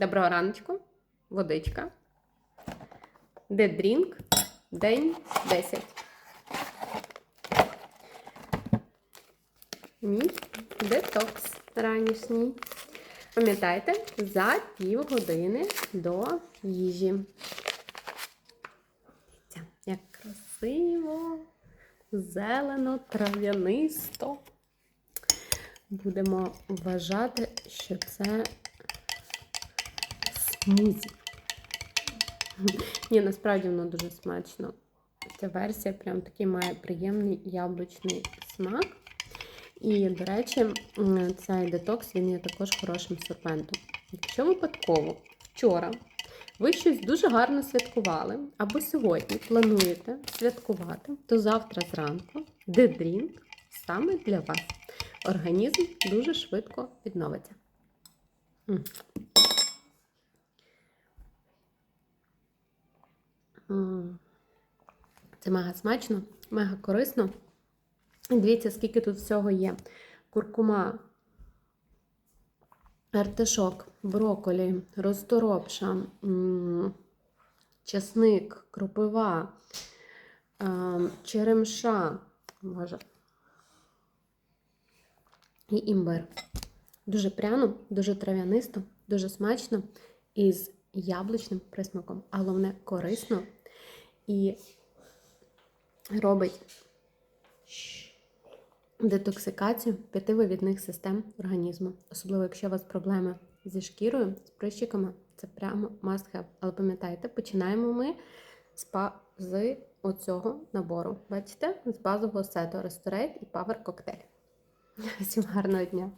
Доброго раночку, водичка. Де дрінк? День 10. Мій детокс ранішній. Пам'ятайте, за півгодини до їжі. Дивіться, як красиво, зелено, трав'янисто. Будемо вважати, що це смузі. Ні, насправді воно дуже смачно. Ця версія прям такий має приємний яблучний смак. І, до речі, цей детокс він є також хорошим сорбентом. Якщо випадково вчора ви щось дуже гарно святкували, або сьогодні плануєте святкувати, то завтра зранку дедрінк саме для вас. Організм дуже швидко відновиться. Це мега смачно, мега корисно. Дивіться, скільки тут всього є: куркума, артишок, броколі, розторопша, чесник, кропива, черемша, може, і імбир. Дуже пряно, дуже трав'янисто, дуже смачно і з яблучним присмаком. А головне корисно і робить детоксикацію п'ятививідних систем організму. Особливо, якщо у вас проблеми зі шкірою, з прищиками, це прямо must have. Але пам'ятайте, починаємо ми з, з оцього набору. Бачите? З базового сету Restorate і Power Cocktail. Всім гарного дня!